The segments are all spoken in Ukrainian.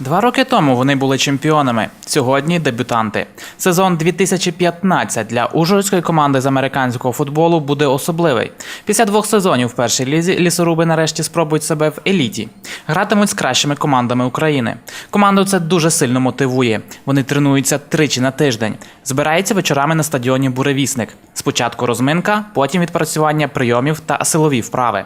Два роки тому вони були чемпіонами. Сьогодні дебютанти. Сезон 2015 для ужгородської команди з американського футболу буде особливий. Після двох сезонів в першій лізі лісоруби нарешті спробують себе в еліті. Гратимуть з кращими командами України. Команду це дуже сильно мотивує. Вони тренуються тричі на тиждень. Збираються вечорами на стадіоні Буревісник. Спочатку розминка, потім відпрацювання прийомів та силові вправи.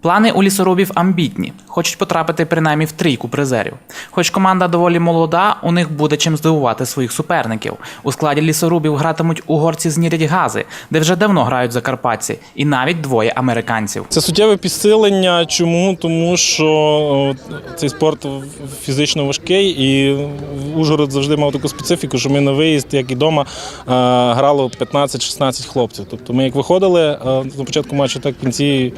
Плани у лісорубів амбітні, хочуть потрапити принаймні в трійку призерів. Хоч команда доволі молода, у них буде чим здивувати своїх суперників. У складі лісорубів гратимуть угорці з Нірядьгази, де вже давно грають закарпатці, і навіть двоє американців. Це суттєве підсилення. Чому? Тому що цей спорт фізично важкий, і Ужгород завжди мав таку специфіку, що ми на виїзд, як і вдома, е, грало 15-16 хлопців. Тобто ми як виходили е, на початку матчу, так в кінці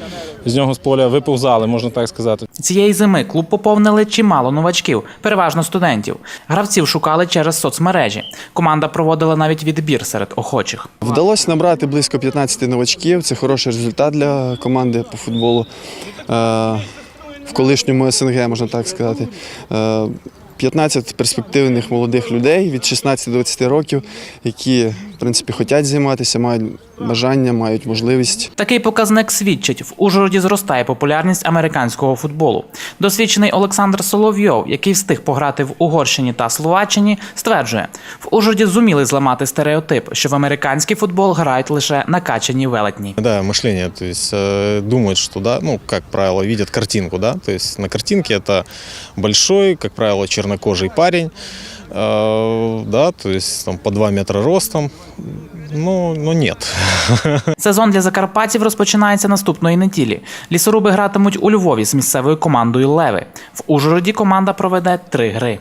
з нього з поля виповзали, можна так сказати. Цієї зими клуб поповнили чимало новачків, переважно студентів. Гравців шукали через соцмережі. Команда проводила навіть відбір серед охочих. Вдалося набрати близько 15 новачків. Це хороший результат для команди по футболу. Е, В колишньому СНГ, можна так сказати. Е, 15 перспективних молодих людей від 16 до 20 років, які в принципі хочуть займатися, мають бажання, мають можливість. Такий показник свідчить, в Ужгороді зростає популярність американського футболу. Досвідчений Олександр Соловйов, який встиг пограти в Угорщині та Словаччині, стверджує, в Ужгороді зуміли зламати стереотип, що в американський футбол грають лише накачані велетні. Да, мышление, то есть э, думают, что, да, ну, как правило, видят картинку, да, то есть на картинке это большой, как правило, чернокожий парень, э, да, то есть там по 2 метра ростом, ну, ну нет. Сезон для закарпатців розпочинається наступної неділі. Лісоруби гратимуть у Львові з місцевою командою Леви. В Ужгороді команда проведе три гри.